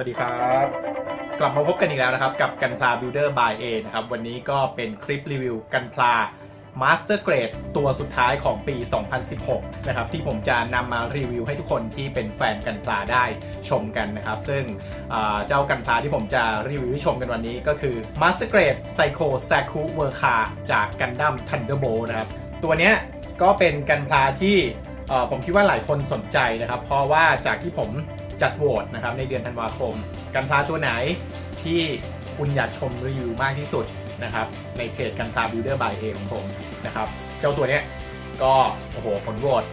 วัสดีครับ กลับมาพบกันอีกแล้วนะครับ กับกันพลา Builder by A นะครับ วันนี้ก็เป็นคลิปรีวิวกันพลา Master Grade ตัวสุดท้ายของปี 2016 นะครับ ที่ผมจะนำมารีวิวให้ทุกคนที่เป็นแฟนกันพลาได้ชมกันนะครับ ซึ่งเจ้ากันพลาที่ผมจะรีวิวให้ชมกันวันนี้ก็คือ Master Grade Psycho Saku w o r k a จาก Gundam Thunderbolt นะครับ ตัวเนี้ยก็เป็นกันพลาที่ผมคิดว่าหลายคนสนใจนะครับ เพราะว่าจากที่ผม จัดโหวตนะครับในเดือนธันวาคม กันพลาตัวไหนที่คุณอยากชมรีวิวมากที่สุดนะครับในเพจกันพลา Builder by A ของผมนะครับเจ้าตัวเนี้ยก็โอ้โหผลโหวต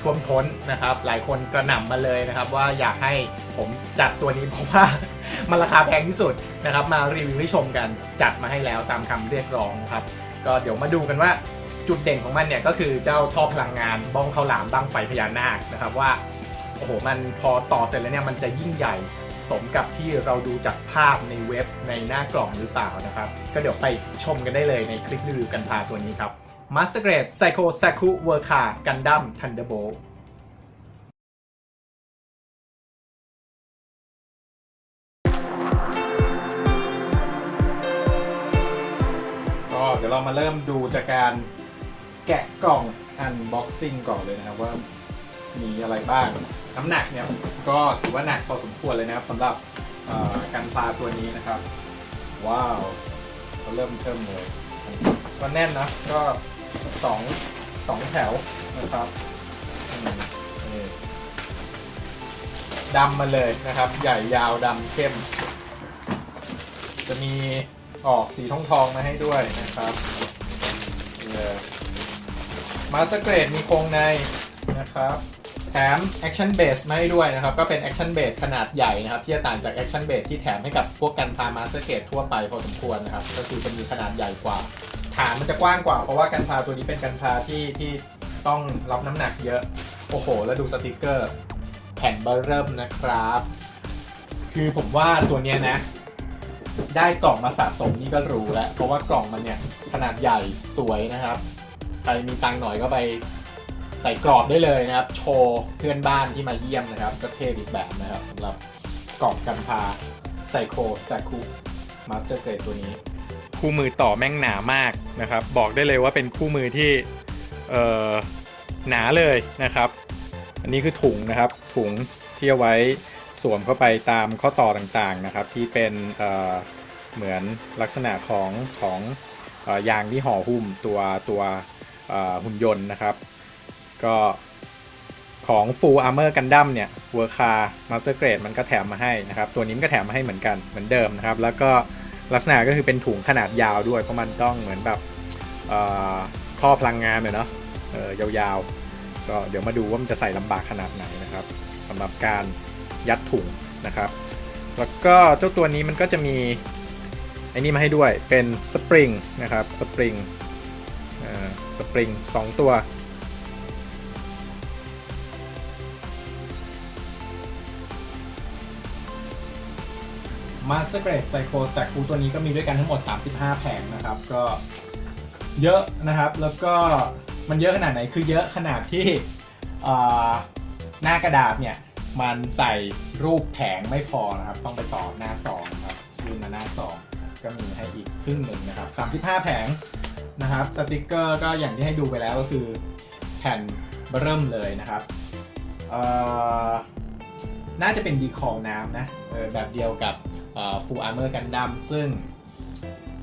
ท่วมท้นนะครับ หลายคนกระหน่ำมาเลยนะครับ ว่าอยากให้ผมจัดตัวนี้เพราะว่ามันราคาแพงที่สุดนะครับ มารีวิวให้ชมกันจัดมาให้แล้วตามคำเรียกร้องครับ ก็เดี๋ยวมาดูกันว่าจุดเด่นของมันเนี่ยก็คือเจ้าท่อพลังงานบ้องข้าวหลามบ้างไฟพญานาคนะครับว่า อ้โหมันพอต่อเสร็จแล้วเนี่ยมันจะยิ่งใหญ่สมกับที่เราดูจากภาพในเว็บในหน้ากล่องหรือเปล่านะครับ ก็เดี๋ยวไปชมกันได้เลยในคลิปรีวิวกันพาตัวนี้ครับ Master Grade Psycho Saku w o r k a Gundam Thunderbolt ก็เดี๋ยวเรามาเริ่มดูจากการแกะกล่อง unboxing ก่อนเลยนะครับว่ามีอะไรบ้าง น้ำหนักเนี่ยก็ถือว่าหนักพอสมควรเลยนะครับสำหรับเอ่อกาตัวนี้นะครับ ว้าวก็เริ่มเทิมเลยก็แน่นนะก็สองสองแถวนะครับดำมาเลยนะครับ ใหญ่ยาวดำเข้ม จะมีออกสีทองทองมาให้ด้วยนะครับมาสเตอร์เกรดมีโครงในนะครับ แถม Action Base มาให้ด้วยนะครับ ก็เป็น Action Base ขนาดใหญ่นะครับ ที่จะต่างจาก Action Base ที่แถมให้กับพวกกันพามาสเตอร์เกรดทั่วไปพอสมควรนะครับ ก็คือจะมีขนาดใหญ่กว่า ฐานมันจะกว้างกว่า เพราะว่ากันพาตัวนี้เป็นกันพาที่ที่ต้องรับน้ำหนักเยอะ โอ้โห แล้วดูสติกเกอร์ แผ่นเบอร์เริ่มนะครับ คือผมว่าตัวเนี้ยนะ ได้กล่องมาสะสมนี่ก็รู้แล้ว เพราะว่ากล่องมันเนี่ยขนาดใหญ่สวยนะครับ ใครมีตังค์หน่อยก็ไป ใส่กรอบได้เลยนะครับ โชว์เพื่อนบ้านที่มาเยี่ยมนะครับ ก็เท่อีกแบบนะครับสำหรับกล่องกันพาไซโคซาคุมาสเตอร์เกรดตัวนี้ คู่มือต่อแม่งหนามากนะครับ บอกได้เลยว่าเป็นคู่มือที่เอ่อหนาเลยนะครับ อันนี้คือถุงนะครับ ถุงที่เอาไว้สวมเข้าไปตามข้อต่อต่างๆนะครับ ที่เป็นเอ่อเหมือนลักษณะของของอยางที่ห่อหุ้มตัวตัวหุ่นยนต์นะครับ ก็ของ Full Armor Gundam เนี่ย w o r k a Master Grade มันก็แถมมาให้นะครับ ตัวนี้มันก็แถมมาให้เหมือนกันเหมือนเดิมนะครับ แล้วก็ลักษณะก็คือเป็นถุงขนาดยาวด้วย เพราะมันต้องเหมือนแบบเอ่อท่อพลังงานเนี่ยเนาะเออยาวๆ ก็เดี๋ยวมาดูว่ามันจะใส่ลำบากขนาดไหนนะครับสำหรับการยัดถุงนะครับ แล้วก็เจ้าตัวนี้มันก็จะมีไอ้นี่มาให้ด้วยเป็นสปริงนะครับสปริงสปริงสองตัว Master Grade Psycho s a c ตัวนี้ก็มีด้วยกันทั้งหมด 35 แผงนะครับ ก็เยอะนะครับ แล้วก็มันเยอะขนาดไหน คือเยอะขนาดที่หน้ากระดาษเนี่ย มันใส่รูปแผงไม่พอนะครับ ต้องไปต่อหน้า2นะครับยื่นมาหน้า 2 ก็มีให้อีกครึ่งหนึ่งนะครับ 35 แผงนะครับ สติกเกอร์ก็อย่างที่ให้ดูไปแล้วก็คือแผ่นเบิ่มเลยนะครับน่าจะเป็นดีคอลน้ำนะแบบเดียวกับ เอ่อ Full Armor Gundam ซึ่ง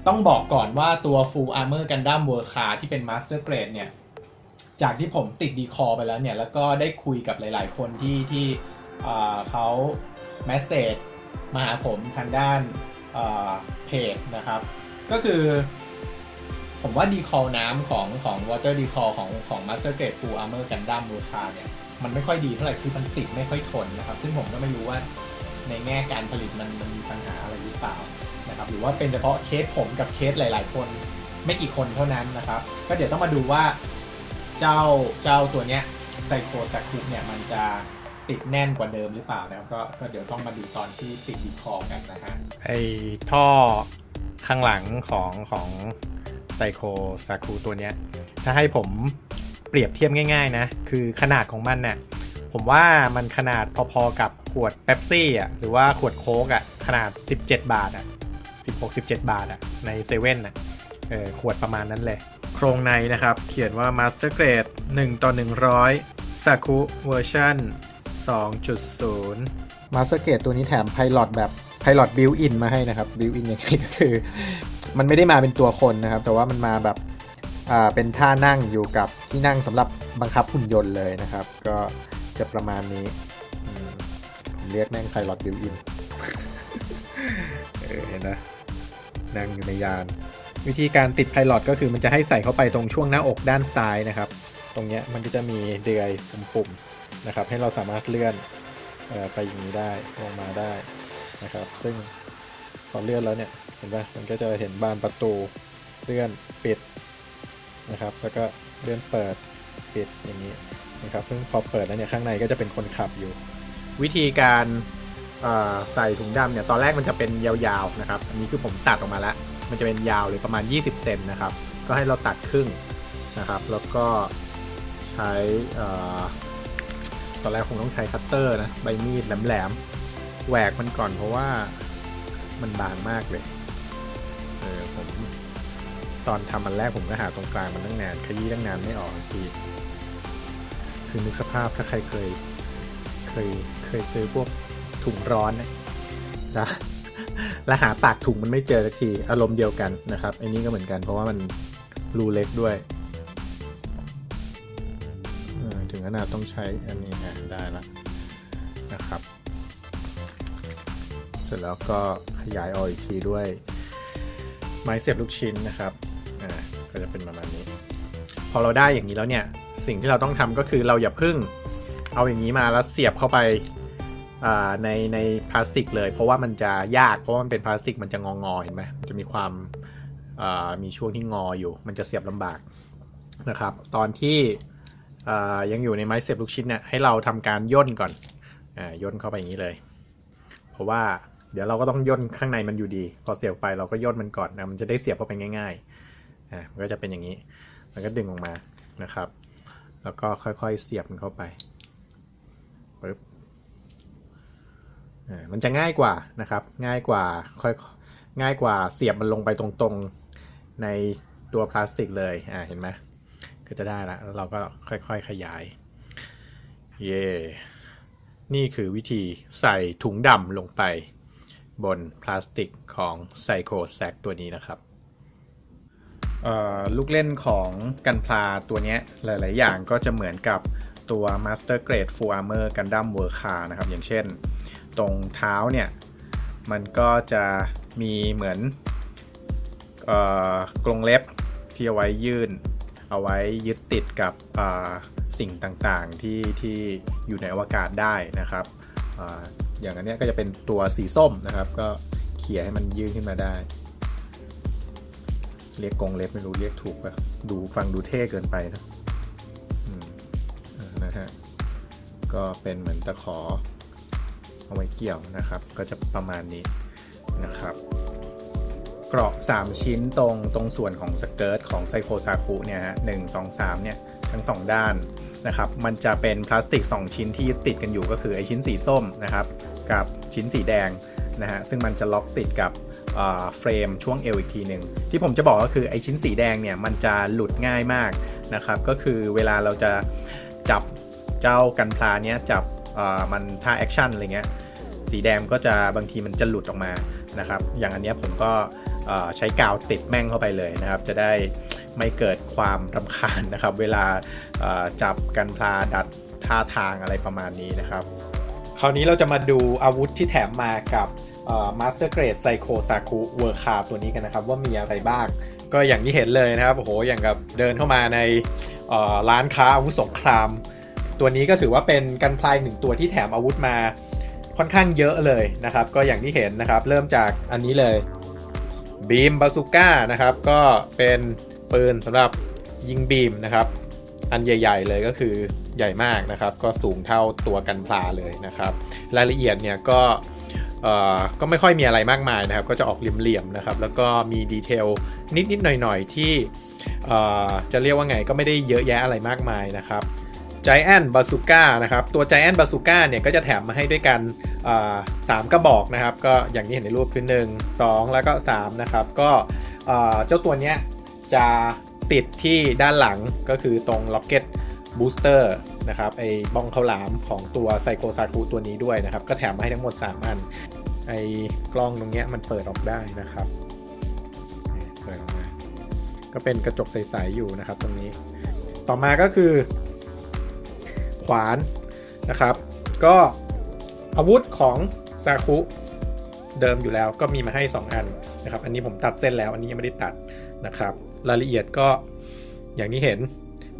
ต้องบอกก่อนว่าตัว Full Armor Gundam w o r k a ที่เป็น Master Grade เนี่ย จากที่ผมติดดีคอไปแล้วเนี่ย แล้วก็ได้คุยกับหลาย ๆ คนที่ที่เขา message มาหาผมทางด้านเพจนะครับ ก็คือผมว่าดีคอน้ำของของ Water Decol ของของ Master Grade Full Armor Gundam w o r k a เนี่ย มันไม่ค่อยดีเท่าไหร่คือมันติดไม่ค่อยทนนะครับ ซึ่งผมก็ไม่รู้ว่า ในแง่การผลิตมันมันมีปัญหาอะไรหรือเปล่านะครับหรือว่าเป็นเฉพาะเคสผมกับเคสหลาย ๆ คนไม่กี่คนเท่านั้นนะครับ ก็เดี๋ยวต้องมาดูว่าเจ้าเจ้าตัวเนี้ยไซโคแซคุเนี่ยมันจะติดแน่นกว่าเดิมหรือเปล่านะครับก็ก็เดี๋ยวต้องมาดูตอนที่ติดดีคอกันนะฮะไอท่อข้างหลังของของไซโคซาคูตัวเนี้ยถ้าให้ผมเปรียบเทียบง่าย ๆ นะ คือขนาดของมันเนี่ย ผมว่ามันขนาดพอๆกับขวดเ e ปซี่อะหรือว่าขวดโค้กอะขนาด 17 บาทอะ16 17 บาทอะในเซเว่นอะเออขวดประมาณนั้นเลย โครงในนะครับ เขียนว่า Master Grade 1 ต่อ 100 Saku Version 2.0 Master Grade ตัวนี้แถม Pilot แบบ Pilot Built-in มาให้นะครับ Built-in ยังไงก็คือ มันไม่ได้มาเป็นตัวคนนะครับ แต่ว่ามันมาแบบอ่าเป็นท่านั่งอยู่กับที่นั่งสำหรับบังคับหุ่นยนต์เลยนะครับ ก็ จะประมาณนี้ ผมเรียกแม่งไพลอตบิวอินเออเห็นนะนั่งอยู่ในยาน วิธีการติดไพลอตก็คือมันจะให้ใส่เข้าไปตรงช่วงหน้าอกด้านซ้ายนะครับ ตรงเนี้ยมันก็จะมีเดือยปุ่มๆนะครับ ให้เราสามารถเลื่อนเออไปอย่างนี้ได้ลงมาได้นะครับ ซึ่งพอเลื่อนแล้วเนี่ยเห็นปะมันก็จะเห็นบานประตูเลื่อนปิดนะครับ แล้วก็เลื่อนเปิดปิดอย่างนี้ นะครับซึ่งพอเปิดแล้วเนี่ยข้างในก็จะเป็นคนขับอยู่ วิธีการใส่ถุงดำเนี่ยตอนแรกมันจะเป็นยาวๆนะครับอันนี้คือผมตัดออกมาแล้ว มันจะเป็นยาวเลยประมาณ 20 เซนนะครับ ก็ให้เราตัดครึ่งนะครับ แล้วก็ใช้ตอนแรกคงต้องใช้คัตเตอร์นะใบมีดแหลมๆแหวกมันก่อนเพราะว่ามันบางมากเลยเออผมตอนทำมันแรกผมก็หาตรงกลางมันตั้งนานขยี้ตั้งนานไม่ออกที คือนึกสภาพถ้าใครเคย เคยเคยซื้อพวกถุงร้อนนะแล้วหาปากถุงมันไม่เจอสักทีอารมณ์เดียวกันนะครับไอ้นี้ก็เหมือนกันเพราะว่ามันรูเล็กด้วยถึงขนาดต้องใช้อันนี้อะได้ละนะครับ เสร็จแล้วก็ขยายออกอีกทีด้วย ไม้เสียบลูกชิ้นนะครับอ่าก็จะเป็นประมาณนี้ พอเราได้อย่างนี้แล้วเนี่ย สิ่งที่เราต้องทำก็คือเราอย่าพึ่งเอาอย่างนี้มาแล้วเสียบเข้าไปในในพลาสติกเลย เพราะว่ามันจะยากเพราะมันเป็นพลาสติกมันจะงองอเห็นไหมมันจะมีความามีช่วงที่งออยู่ มันจะเสียบลำบากนะครับ ตอนที่ยังอยู่ในไม้เสียบลูกชิ้นเนี่ยให้เราทำการย่นก่อนอย่นเข้าไปอย่างนี้เลย เพราะว่าเดี๋ยวเราก็ต้องย่นข้างในมันอยู่ดี พอเสียบไปเราก็ย่นมันก่อนนะมันจะได้เสียบเข้าไปง่ายๆอ่ามันก็จะเป็นอย่างนี้ มันก็ดึงออกมานะครับ แล้วก็ค่อยๆเสียบมันเข้าไปปึ๊บอ่ามันจะง่ายกว่านะครับ ง่ายกว่าค่อยง่ายกว่าเสียบมันลงไปตรงๆในตัวพลาสติกเลยอ่าเห็นไหมก็จะได้ละแล้วเราก็ค่อยๆขยาย เย่นี่คือวิธีใส่ถุงดำลงไปบนพลาสติกของไซโคแซกตัวนี้นะครับ ลูกเล่นของกันพลาตัวนี้หลาย ๆ อย่างก็จะเหมือนกับตัว Master Grade Full Armor Gundam w o r k a นะครับ อย่างเช่น ตรงเท้าเนี่ย มันก็จะมีเหมือนออกรงเล็บที่เอาไว้ยื่น เอาไว้ยึดติดกับสิ่งต่าง ๆ ที่ที่อยู่ในอวกาศได้นะครับออย่างอันนี้ก็จะเป็นตัวสีส้มนะครับ ก็เขี่ยให้มันยื่นขึ้นมาได้ เรียกกงเล็บไม่รู้เรียกถูกปะดูฟังดูเท่เกินไปนะนะฮะก็เป็นเหมือนตะขอเอาไว้เกี่ยวนะครับ ก็จะประมาณนี้นะครับ เกราะ 3 ชิ้นตรงตรงส่วนของสเกิร์ตของไซโคซาคุเนี่ยฮะหนึ่งสองสามเนี่ยทั้ง 2 ด้านนะครับ มันจะเป็นพลาสติก 2 ชิ้นที่ติดกันอยู่ก็คือไอชิ้นสีส้มนะครับ กับชิ้นสีแดงนะฮะซึ่งมันจะล็อกติดกับ เฟรมช่วงเอวอีกทีหนึ่งที่ผมจะบอกก็คือไอชิ้นสีแดงเนี่ยมันจะหลุดง่ายมากนะครับก็คือเวลาเราจะจับเจ้ากันพลาเนี้ยจับมันท่าแอคชั่นอะไรเงี้ยสีแดงก็จะบางทีมันจะหลุดออกมานะครับอย่างอันเนี้ยผมก็ใช้กาวติดแม่งเข้าไปเลยนะครับ จะได้ไม่เกิดความรำคาญนะครับ เวลาจับกันพลาดัดท่าทางอะไรประมาณนี้นะครับ คราวนี้เราจะมาดูอาวุธที่แถมมากับ มาสเตอร์เกรดไซโคซาคุเวอร์คาตัวนี้กันนะครับ ว่ามีอะไรบ้าง ก็อย่างที่เห็นเลยนะครับโอ้โหอย่างกับเดินเข้ามาในร้านค้าอาวุธสงคราม ตัวนี้ก็ถือว่าเป็นกันพลายหนึ่งตัวที่แถมอาวุธมาค่อนข้างเยอะเลยนะครับ ก็อย่างที่เห็นนะครับ เริ่มจากอันนี้เลยบีมบาซูก้านะครับ ก็เป็นปืนสำหรับยิงบีมนะครับ อันใหญ่ ๆ เลยก็คือใหญ่มากนะครับ ก็สูงเท่าตัวกันพลาเลยนะครับ รายละเอียดเนี่ยก็ ก็ไม่ค่อยมีอะไรมากมายนะครับ ก็จะออกเหลี่ยมๆนะครับ แล้วก็มีดีเทลนิดๆหน่อยๆ ที่จะเรียกว่าไงก็ไม่ได้เยอะแยะอะไรมากมายนะครับ Giant Bazooka นะครับ ตัว Giant Bazooka เนี่ยก็จะแถมมาให้ด้วยกันสามกระบอกนะครับ ก็อย่างที่เห็นในรูปคือ 1 2 แล้วก็ 3 นะครับ ก็เจ้าตัวเนี้ยจะติดที่ด้านหลังก็คือตรง Rocket Booster นะครับไอ้บ้องข้าวหลามของตัวไซโคซาคุตัวนี้ด้วยนะครับ ก็แถมมาให้ทั้งหมด 3 อัน ไอ้กล้องตรงเนี้ยมันเปิดออกได้นะครับเปิดออกมาก็เป็นกระจกใส ๆ อยู่นะครับตรงนี้ต่อมาก็คือ ขวานนะครับ ก็อาวุธของซาคุเดิมอยู่แล้วก็มีมาให้ 2 อันนะครับ อันนี้ผมตัดเส้นแล้วอันนี้ยังไม่ได้ตัดนะครับ รายละเอียดก็อย่างที่เห็น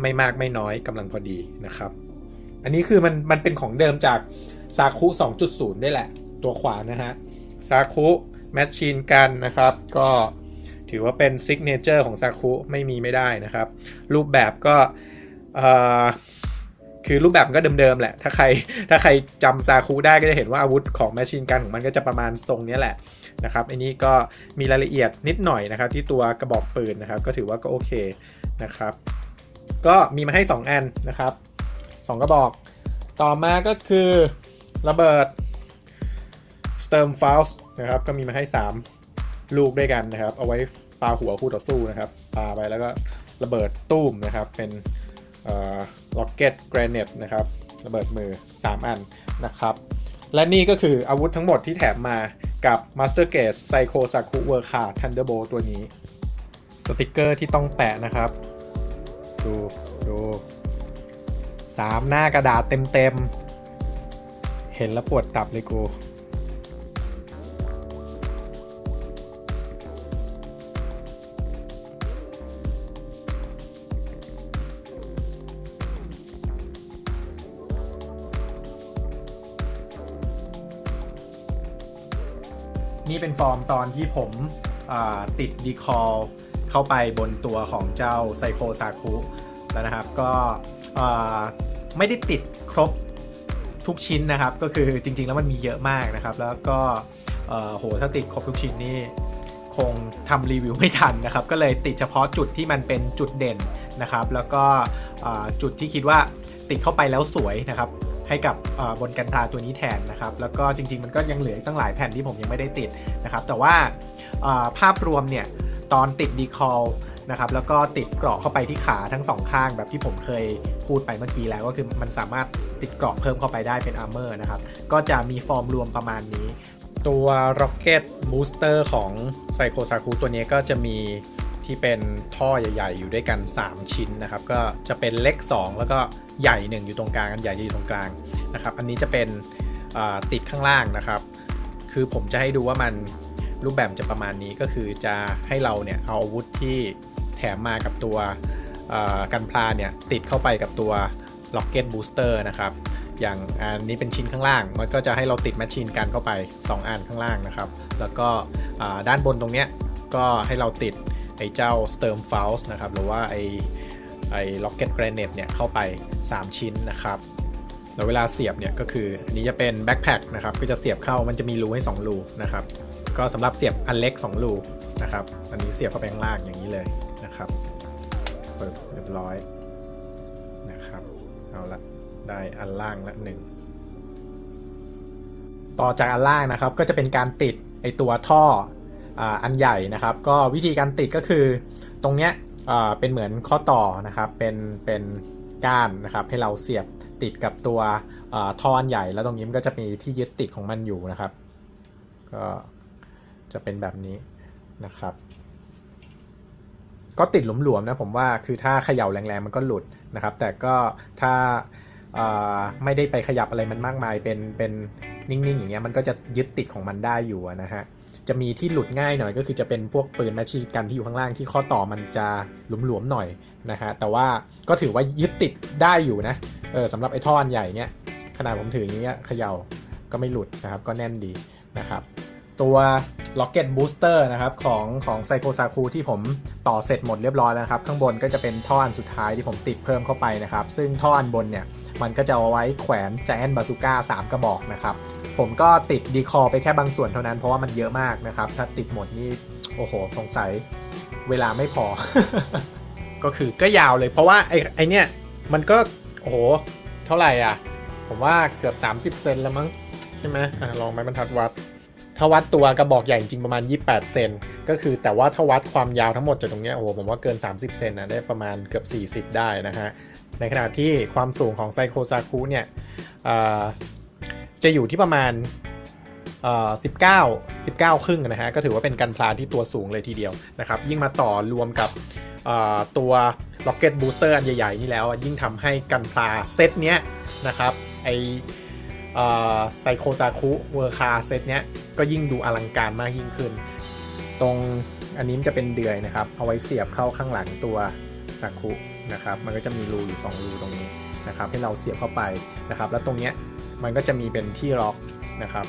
ไม่มากไม่น้อยกำลังพอดีนะครับ อันนี้คือมันมันเป็นของเดิมจากซาคุ 2.0 ได้แหละ ตัวขวานะฮะซาคุแมชชีนกันนะครับ ก็ถือว่าเป็นซิกเนเจอร์ของซาคุไม่มีไม่ได้นะครับ รูปแบบก็คือรูปแบบมันก็เดิมๆแหละ ถ้าใครถ้าใครจำซาคุได้ก็จะเห็นว่าอาวุธของแมชชีนกันของมันก็จะประมาณทรงนี้แหละนะครับอันนี้ก็มีรายละเอียดนิดหน่อยนะครับ ที่ตัวกระบอกปืนนะครับ ก็ถือว่าก็โอเคนะครับ ก็มีมาให้ 2 อันนะครับ 2 กระบอก ต่อมาก็คือระเบิด s t e r m f a u s นะครับก็มีมาให้ 3 ลูกด้วยกันนะครับ เอาไว้ปาหัวคู่ต่อสู้นะครับปาไปแล้วก็ระเบิดตุ้มนะครับ เป็นล็อกเก็ตแกรเนตนะครับ ระเบิดมือ 3 อันนะครับ และนี่ก็คืออาวุธทั้งหมดที่แถมมากับ Master Gate Psycho Saku World Card Thunderbolt ตัวนี้ สติกเกอร์ที่ต้องแปะนะครับ ดูดูสามหน้ากระดาษเต็มๆ เห็นแล้วปวดตับเลยกูนี่เป็นฟอร์มตอนที่ผมอ่าติดดีคอล เข้าไปบนตัวของเจ้าไซโคซาคุแล้วนะครับ ก็ไม่ได้ติดครบทุกชิ้นนะครับ ก็คือจริง ๆ แล้วมันมีเยอะมากนะครับ แล้วก็โหถ้าติดครบทุกชิ้นนี่คงทำรีวิวไม่ทันนะครับ ก็เลยติดเฉพาะจุดที่มันเป็นจุดเด่นนะครับ แล้วก็จุดที่คิดว่าติดเข้าไปแล้วสวยนะครับให้กับบนกันตาตัวนี้แทนนะครับ แล้วก็จริง ๆ มันก็ยังเหลืออีกตั้งหลายแผ่นที่ผมยังไม่ได้ติดนะครับ แต่ว่าภาพรวมเนี่ย ตอนติดดีคอลนะครับแล้วก็ติดเกราะเข้าไปที่ขาทั้งสองข้างแบบที่ผมเคยพูดไปเมื่อกี้แล้วก็คือมันสามารถติดเกราะเพิ่มเข้าไปได้เป็นอาร์เมอร์นะครับก็จะมีฟอร์มรวมประมาณนี้ ตัว Rocket Booster ของ Psycho Saku ตัวนี้ก็จะมีที่เป็นท่อใหญ่ๆ อยู่ด้วยกัน 3 ชิ้นนะครับ ก็จะเป็นเล็ก 2 แล้วก็ใหญ่ 1 อยู่ตรงกลางอันใหญ่อยู่ตรงกลางนะครับ อันนี้จะเป็นติดข้างล่างนะครับ คือผมจะให้ดูว่ามัน รูปแบบจะประมาณนี้ก็คือจะให้เราเนี่ยเอาอาวุธที่แถมมากับตัวกันพลาเนี่ยติดเข้าไปกับตัว Rocket Booster นะครับอย่างอันนี้เป็นชิ้นข้างล่าง มันก็จะให้เราติดแมชชีนกันเข้าไป 2 อันข้างล่างนะครับ แล้วก็ด้านบนตรงเนี้ยก็ให้เราติดไอ้เจ้า Sturm f a u s นะครับหรือว่าไอ้ไอ้ Rocket Granite เนี่ยเข้าไป 3 ชิ้นนะครับแล้วเวลาเสียบเนี่ยก็คืออันนี้จะเป็นแบ็คแพคนะครับก็จะเสียบเข้ามันจะมีรูให้ 2 รูนะครับ ก็สำหรับเสียบอันเล็ก 2 รูนะครับ อันนี้เสียบเข้าไปข้างล่างอย่างนี้เลยนะครับเปิดเรียบร้อยนะครับ เอาละได้อันล่างละหนึ่งต่อจากอันล่างนะครับก็จะเป็นการติดไอตัวท่ออันใหญ่นะครับ ก็วิธีการติดก็คือตรงเนี้ยเป็นเหมือนข้อต่อนะครับเป็นเป็นก้านนะครับ ให้เราเสียบติดกับตัวท่ออันใหญ่ แล้วตรงนี้มันก็จะมีที่ยึดติดของมันอยู่นะครับ ก็ จะเป็นแบบนี้นะครับ ก็ติดหลวมๆนะผมว่าคือถ้าเขย่าแรงๆมันก็หลุดนะครับ แต่ก็ถ้าาไม่ได้ไปขยับอะไรมันมากมายเป็นเป็นนิ่งๆอย่างเงี้ยมันก็จะยึดติดของมันได้อยู่นะฮะจะมีที่หลุดง่ายหน่อยก็คือจะเป็นพวกปืนแมชชีนกันที่อยู่ข้างล่างที่ข้อต่อมันจะหลวมๆหน่อยนะฮะแต่ว่าก็ถือว่ายึดติดได้อยู่นะเออสำหรับไอ้ท่อนใหญ่เนี้ยขนาดผมถืออย่างเงี้ยเขย่าก็ไม่หลุดนะครับก็แน่นดีนะครับ ตัว Rocket Booster นะครับของของ Psycho Saku ที่ผมต่อเสร็จหมดเรียบร้อยแล้วครับ ข้างบนก็จะเป็นท่ออันสุดท้ายที่ผมติดเพิ่มเข้าไปนะครับ ซึ่งท่ออันบนเนี่ย มันก็จะเอาไว้แขวน Giant Bazooka 3กระบอกนะครับ ผมก็ติดดีคอไปแค่บางส่วนเท่านั้นเพราะว่ามันเยอะมากนะครับ ถ้าติดหมดนี่โอ้โห สงสัยเวลาไม่พอ ก็คือก็ยาวเลย เพราะว่าไอ้ไอเนี่ยมันก็โอ้โหเท่าไหร่อะ ผมว่าเกือบ 30 เซนแล้วมั้งใช่ไหมอะลองไม้บรรทัดวัด ถ้าวัดตัวกระบอกใหญ่จริงประมาณ 28 เซนก็คือแต่ว่าถ้าวัดความยาวทั้งหมดจากตรงนี้โอ้โหผมว่าเกิน 30 เซนนะได้ประมาณเกือบ 40 ได้นะฮะ ในขณะที่ความสูงของไซโคซาคุเนี่ยจะอยู่ที่ประมาณเอ่อ19 19ครึ่งนะฮะ ก็ถือว่าเป็นกันพลาที่ตัวสูงเลยทีเดียวนะครับ ยิ่งมาต่อรวมกับตัว Rocket Booster อันใหญ่ ๆ นี่แล้ว ยิ่งทำให้กันพลาเซตเนี้ยนะครับไอ ไซโคซาคุเวอร์คาเซตเนี้ยก็ยิ่งดูอลังการมากยิ่งขึ้น ตรงอันนี้มันจะเป็นเดือยนะครับ เอาไว้เสียบเข้าข้างหลังตัวซาคุนะครับ มันก็จะมีรูอยู่2รูตรงนี้นะครับ ให้เราเสียบเข้าไปนะครับ แล้วตรงเนี้ยมันก็จะมีเป็นที่ล็อกนะครับ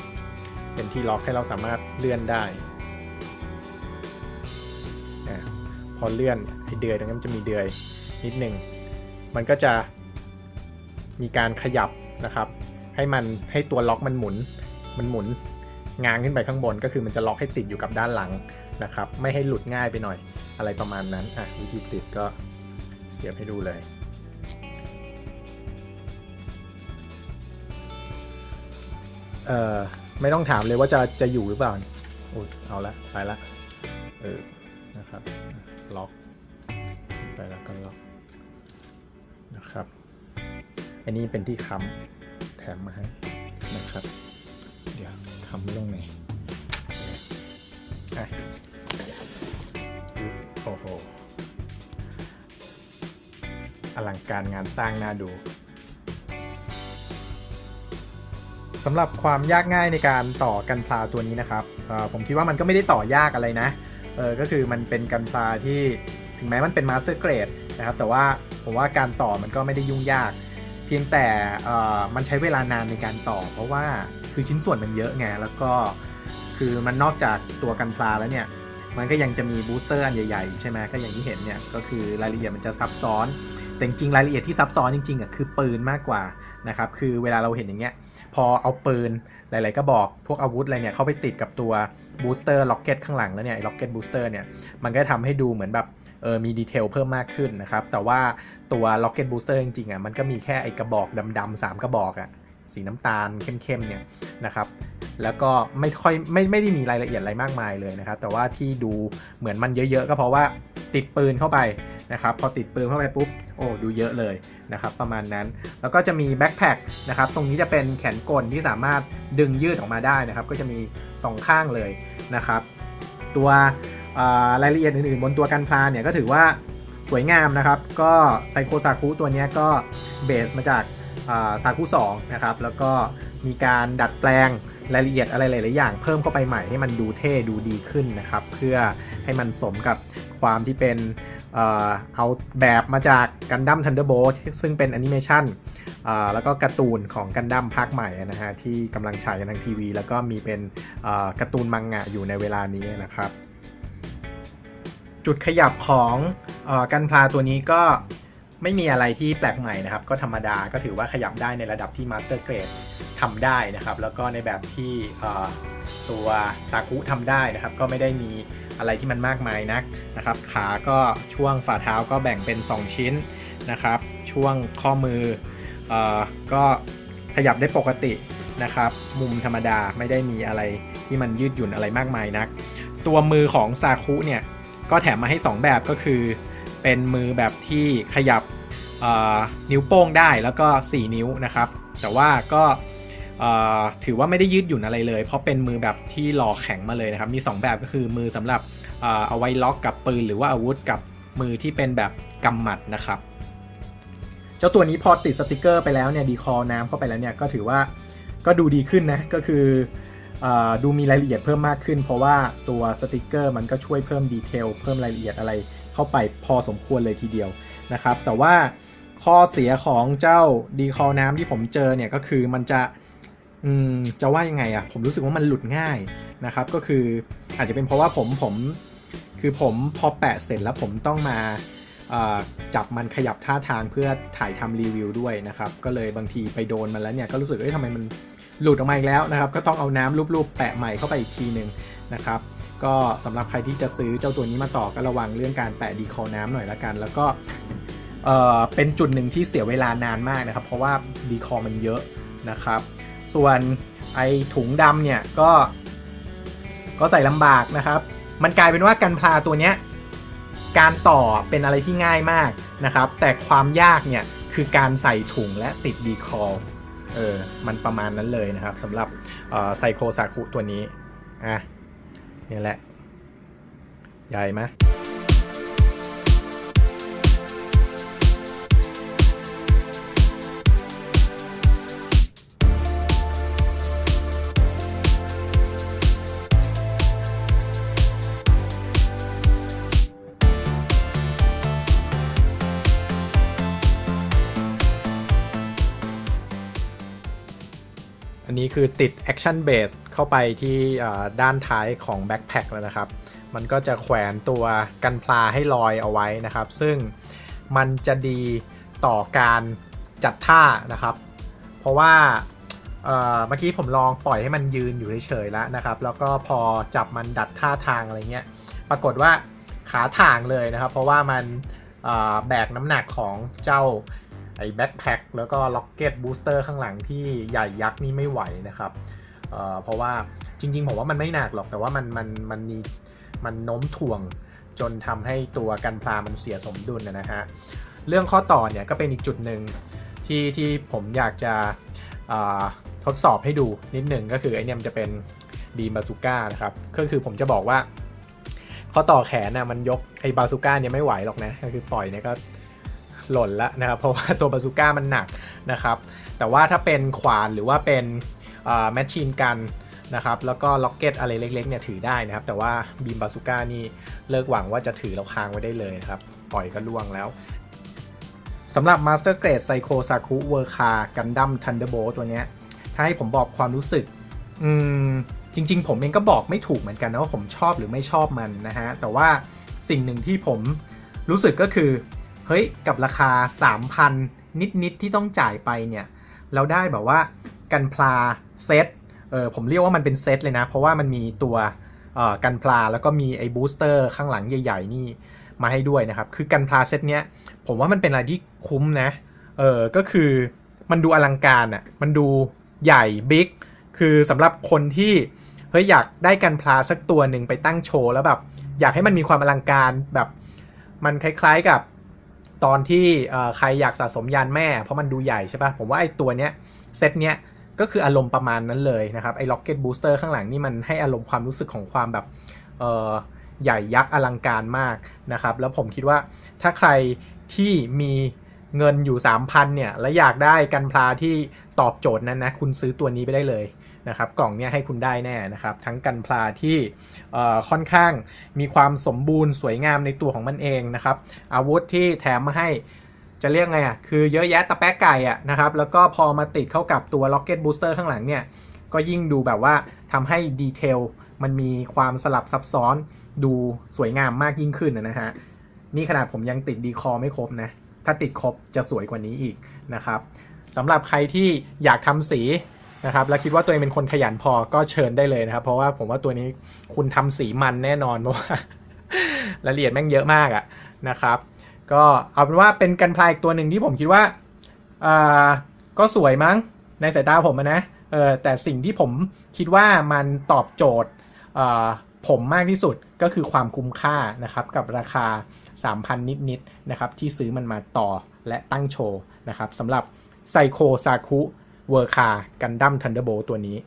เป็นที่ล็อกให้เราสามารถเลื่อนได้นะพอเลื่อนไอเดือยตรงนี้มันจะมีเดือยนิดหนึ่งมันก็จะมีการขยับนะครับ ให้มันให้ตัวล็อกมันหมุน มันหมุนงางขึ้นไปข้างบนก็คือมันจะล็อกให้ติดอยู่กับด้านหลังนะครับ ไม่ให้หลุดง่ายไปหน่อยอะไรประมาณนั้นอะวิธีติดก็เสียบให้ดูเลย เอ่อ ไม่ต้องถามเลยว่าจะจะอยู่หรือเปล่าโอ้ยเอาละไปละเออนะครับล็อกไปแล้วก็ล็อกนะครับ อันนี้เป็นที่ค้ำ แถมมาให้นะครับ เดี๋ยวค้ำไว้ตรงไหนอะโอ้โหอลังการงานสร้างน่าดูสำหรับความยากง่ายในการต่อกันพลาตัวนี้นะครับผมคิดว่ามันก็ไม่ได้ต่อยากอะไรนะเออก็คือมันเป็นกันพลาที่ถึงแม้มันเป็นมาสเตอร์เกรดนะครับแต่ว่าผมว่าการต่อมันก็ไม่ได้ยุ่งยาก พียงแต่มันใช้เวลานานในการต่อ เพราะว่าคือชิ้นส่วนมันเยอะไงแล้วก็คือมันนอกจากตัวกันพลาแล้วเนี่ย มันก็ยังจะมีบูสเตอร์อันใหญ่ๆ ใช่ไหมก็อย่างที่เห็นเนี่ยก็คือรายละเอียดมันจะซับซ้อน แต่จริงๆรายละเอียดที่ซับซ้อนจริงๆอะคือปืนมากกว่านะครับคือเวลาเราเห็นอย่างเงี้ยพอเอาปืนหลาย ๆ ก็บอกพวกอาวุธอะไรเนี่ยเข้าไปติดกับตัว บูสเตอร์ล็อกเก็ตข้างหลังแล้วเนี่ยล็อกเก็ตบูสเตอร์เนี่ยมันก็ทำให้ดูเหมือนแบบเออมีดีเทลเพิ่มมากขึ้นนะครับ แต่ว่าตัวล็อกเก็ตบูสเตอร์จริงๆอะมันก็มีแค่ไอ้กระบอกดำๆสามกระบอกอะ สีน้ำตาลเข้มๆเนี่ยนะครับแล้วก็ไม่ค่อยไม่ไม่ได้มีรายละเอียดอะไรมากมายเลยนะครับ แต่ว่าที่ดูเหมือนมันเยอะๆ ก็เพราะว่าติดปืนเข้าไปนะครับพอติดปืนเข้าไปปุ๊บโอ้ดูเยอะเลยนะครับประมาณนั้นแล้วก็จะมีแบ็คแพคนะครับตรงนี้จะเป็นแขนกลที่สามารถดึงยืดออกมาได้นะครับ ก็จะมี 2 ข้างเลยนะครับตัวรายละเอียดอื่นๆ บนตัวกันพลาเนี่ยก็ถือว่าสวยงามนะครับ ก็ไซโคซาคุตัวเนี้ยก็เบสมาจาก ซาคุ2นะครับแล้วก็มีการดัดแปลงรายละเอียดอะไรหลาย ๆ อย่าง เพิ่มเข้าไปใหม่ให้มันดูเท่ดูดีขึ้นนะครับ เพื่อให้มันสมกับความที่เป็นเอาแบบมาจากกันดั้มทันเดอร์โบซึ่งเป็นแอนิเมชันแล้วก็การ์ตูนของกันดั้มภาคใหม่นะฮะที่กำลังฉายกันทางทีวี แล้วก็มีเป็นการ์ตูนมังงะอยู่ในเวลานี้นะครับ จุดขยับของอกันพลาตัวนี้ก็ ไม่มีอะไรที่แปลกใหม่นะครับ ก็ธรรมดาก็ถือว่าขยับได้ในระดับที่มาสเตอร์เกรดทำได้นะครับ แล้วก็ในแบบที่ตัวซากุทำได้นะครับ ก็ไม่ได้มีอะไรที่มันมากมายนักนะครับ ขาก็ช่วงฝ่าเท้าก็แบ่งเป็น 2 ชิ้นนะครับ ช่วงข้อมือเอ่อก็ขยับได้ปกตินะครับ มุมธรรมดาไม่ได้มีอะไรที่มันยืดหยุ่นอะไรมากมายนัก ตัวมือของซาคุเนี่ยก็แถมมาให้ 2 แบบก็คือ เป็นมือแบบที่ขยับนิ้วโป้งได้แล้วก็ 4 นิ้วนะครับ แต่ว่าก็ถือว่าไม่ได้ยืดหยุ่นอะไรเลย เพราะเป็นมือแบบที่หล่อแข็งมาเลยนะครับ มี 2 แบบก็คือมือสำหรับเอาไว้ล็อกกับปืนหรือว่าอาวุธกับมือที่เป็นแบบกำหมัดนะครับ เจ้าตัวนี้พอติดสติกเกอร์ไปแล้วเนี่ยดีคอน้ำเข้าไปแล้วเนี่ยก็ถือว่าก็ดูดีขึ้นนะก็คืออดูมีรายละเอียดเพิ่มมากขึ้น เพราะว่าตัวสติกเกอร์มันก็ช่วยเพิ่มดีเทลเพิ่มรายละเอียดอะไร เข้าไปพอสมควรเลยทีเดียวนะครับ แต่ว่าข้อเสียของเจ้าดีคอน้ำที่ผมเจอเนี่ยก็คือมันจะอืมจะว่ายังไงอะผมรู้สึกว่ามันหลุดง่ายนะครับ ก็คืออาจจะเป็นเพราะว่าผมผมคือผมพอแปะเสร็จแล้วผมต้องมาจับมันขยับท่าทางเพื่อถ่ายทำรีวิวด้วยนะครับ ก็เลยบางทีไปโดนมันแล้วเนี่ยก็รู้สึกเอ้ยทำไมมันหลุดออกมาอีกแล้วนะครับ ก็ต้องเอาน้ำรูปๆแปะใหม่เข้าไปอีกทีหนึ่งนะครับ ก็สำหรับใครที่จะซื้อเจ้าตัวนี้มาต่อก็ระวังเรื่องการแปะดีคอน้ำหน่อยละกัน แล้วก็เอ่อเป็นจุดหนึ่งที่เสียเวลานานมากนะครับ เพราะว่าดีคอมันเยอะนะครับ ส่วนไอถุงดำเนี่ยก็ ก็ใส่ลำบากนะครับ มันกลายเป็นว่ากันพลาตัวเนี้ยการต่อเป็นอะไรที่ง่ายมากนะครับ แต่ความยากเนี่ยคือการใส่ถุงและติดดีคอเออมันประมาณนั้นเลยนะครับสำหรับไซโคซาคุตัวนี้อะ นี่แหละ ใหญ่ไหม นี้คือติด Action Base เข้าไปที่ด้านท้ายของ Backpack แล้วนะครับ มันก็จะแขวนตัวกันพลาให้ลอยเอาไว้นะครับ ซึ่งมันจะดีต่อการจัดท่านะครับ เพราะว่าเมื่อกี้ผมลองปล่อยให้มันยืนอยู่เฉยๆแล้วนะครับ แล้วก็พอจับมันดัดท่าทางอะไรเงี้ย ปรากฏว่าขาถ่างเลยนะครับ เพราะว่ามันแบกน้ำหนักของเจ้า ไอ้แบ็คแพ็คแล้วก็ล็อกเก็ตบูสเตอร์ข้างหลังที่ใหญ่ยักษ์นี่ไม่ไหวนะครับเเพราะว่าจริง ๆ ผมว่ามันไม่หนักหรอกแต่ว่ามันมันมันมีมันโน้มถ่วงจนทำให้ตัวกันพลามันเสียสมดุลนะนะฮะเรื่องข้อต่อเนี่ยก็เป็นอีกจุดหนึ่งที่ที่ผมอยากจะทดสอบให้ดูนิดหนึ่งก็คือไอเนี่ยมันจะเป็นบีมบาซูก้านะครับก็คือผมจะบอกว่า ข้อต่อแขนน่ะมันยกไอบาซูก้าเนี่ยไม่ไหวหรอกนะก็คือปล่อยเนี่ยก็ หล่นแล้วนะครับ เพราะว่าตัวบาซูก้ามันหนักนะครับ แต่ว่าถ้าเป็นขวานหรือว่าเป็นแมชชีนกันนะครับ แล้วก็ล็อกเก็ตอะไรเล็กๆเนี่ยถือได้นะครับ แต่ว่าบีมบาซูก้านี่เลิกหวังว่าจะถือแล้วค้างไว้ได้เลยนะครับ ปล่อยก็ล่วงแล้วสำหรับ Master Grade Psycho Saku w o r k a Gundam Thunderbolt ตัวเนี้ย ถ้าให้ผมบอกความรู้สึก อืม จริง ๆ ผมเองก็บอกไม่ถูกเหมือนกันนะว่าผมชอบหรือไม่ชอบมันนะฮะ แต่ว่าสิ่งหนึ่งที่ผมรู้สึกก็คือ เฮ้ยกับราคา 3,000 นิด ๆ ที่ต้องจ่ายไปเนี่ย เราได้แบบว่ากันพลาเซตเออผมเรียกว่ามันเป็นเซตเลยนะ เพราะว่ามันมีตัวเอ่อกันพลาแล้วก็มีไอ้บูสเตอร์ข้างหลังใหญ่ ๆ นี่มาให้ด้วยนะครับ คือกันพลาเซตเนี้ยผมว่ามันเป็นอะไรที่คุ้มนะเออก็คือมันดูอลังการอะ่ะมันดูใหญ่บิ๊กคือสำหรับคนที่เฮ้ยอยากได้กันพลาสักตัวหนึ่งไปตั้งโชว์แล้วแบบ อยากให้มันมีความอลังการแบบ มันคล้ายๆกับ ตอนที่ใครอยากสะสมยานแม่เพราะมันดูใหญ่ใช่ปะ่ะ ผมว่าไอ้ตัวเนี้ยเซตเนี้ยก็คืออารมณ์ประมาณนั้นเลยนะครับ ไอ้ Rocket Booster ข้างหลังนี่มันให้อารมณ์ความรู้สึกของความแบบเออใหญ่ยักษ์อลังการมากนะครับ แล้วผมคิดว่าถ้าใครที่มีเงินอยู่ 3,000เนี่ย และอยากได้กันพลาที่ตอบโจทย์นั้นนะ คุณซื้อตัวนี้ไปได้เลย นะครับกล่องเนี้ยให้คุณได้แน่นะครับทั้งกันพลาที่ค่อนข้างมีความสมบูรณ์สวยงามในตัวของมันเองนะครับอาวุธที่แถมมาให้จะเรียกไงอะคือเยอะแยะตะแป๊กไก่อะนะครับแล้วก็พอมาติดเข้ากับตัว Rocket Booster ข้างหลังเนี่ยก็ยิ่งดูแบบว่าทำให้ดีเทลมันมีความสลับซับซ้อนดูสวยงามมากยิ่งขึ้นนะฮะนี่ขนาดผมยังติดดีคอไม่ครบนะ ถ้าติดครบจะสวยกว่านี้อีกนะครับสำหรับใครที่อยากทำสี นะครับแล้วคิดว่าตัวเองเป็นคนขยันพอก็เชิญได้เลยนะครับ เพราะว่าผมว่าตัวนี้คุณทำสีมันแน่นอนเพราะว่ารายละเอียดแม่งเยอะมากอะนะครับ ก็เอาเป็นว่าเป็นกันพลายอีกตัวหนึ่งที่ผมคิดว่าอ่าก็สวยมั้งในสายตาผมนะเออแต่สิ่งที่ผมคิดว่ามันตอบโจทย์อ่ผมมากที่สุดก็คือความคุ้มค่านะครับกับราคา 3,000 นิดๆนะครับที่ซื้อมันมาต่อและตั้งโชว์นะครับสำหรับไซโคซาคุ เวอร์คากันดั้มทันเดอร์โบตัวนี้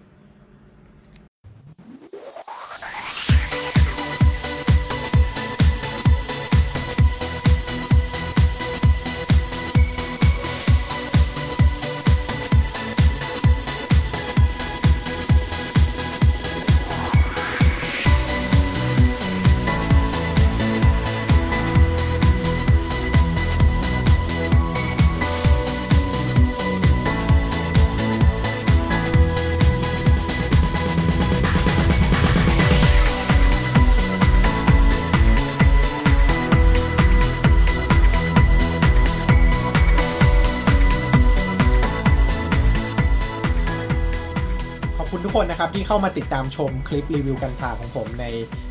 นะครับที่เข้ามาติดตามชมคลิปรีวิวกันพาของผมใน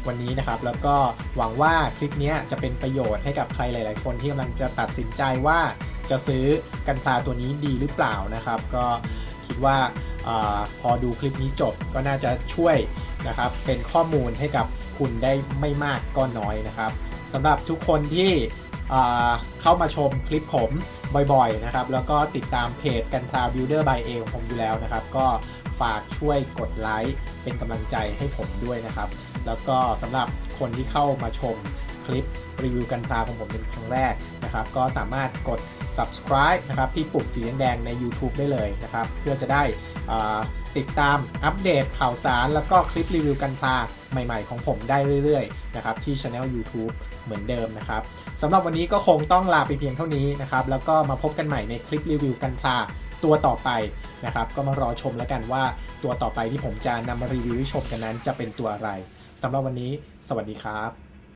วันนี้นะครับ แล้วก็หวังว่าคลิปนี้จะเป็นประโยชน์ให้กับใครหลาย ๆ คนที่กำลังจะตัดสินใจว่าจะซื้อกันพาตัวนี้ดีหรือเปล่านะครับ ก็คิดว่าอพอดูคลิปนี้จบก็น่าจะช่วยนะครับ เป็นข้อมูลให้กับคุณได้ไม่มากก็น้อยนะครับสำหรับทุกคนที่เข้ามาชมคลิปผมบ่อยๆนะครับ แล้วก็ติดตามเพจกันพลา Builder by A ของผมอยู่แล้วนะครับ ก็ ฝากช่วยกดไลค์เป็นกำลังใจให้ผมด้วยนะครับ แล้วก็สำหรับคนที่เข้ามาชมคลิปรีวิวกันพลาของผมเป็นครั้งแรกนะครับ ก็สามารถกด subscribe นะครับที่ปุ่มสีแดงใน YouTube ได้เลยนะครับ เพื่อจะได้ติดตามอัปเดตข่าวสาร แล้วก็คลิปรีวิวกันพลาใหม่ๆของผมได้เรื่อยๆนะครับที่ Channel YouTube เหมือนเดิมนะครับสำหรับวันนี้ก็คงต้องลาไปเพียงเท่านี้นะครับ แล้วก็มาพบกันใหม่ในคลิปรีวิวกันพลา ตัวต่อไปนะครับ ก็มารอชมแล้วกันว่าตัวต่อไปที่ผมจะนำมารีวิวให้ชมกันนั้นจะเป็นตัวอะไรสำหรับวันนี้ สวัสดีครับ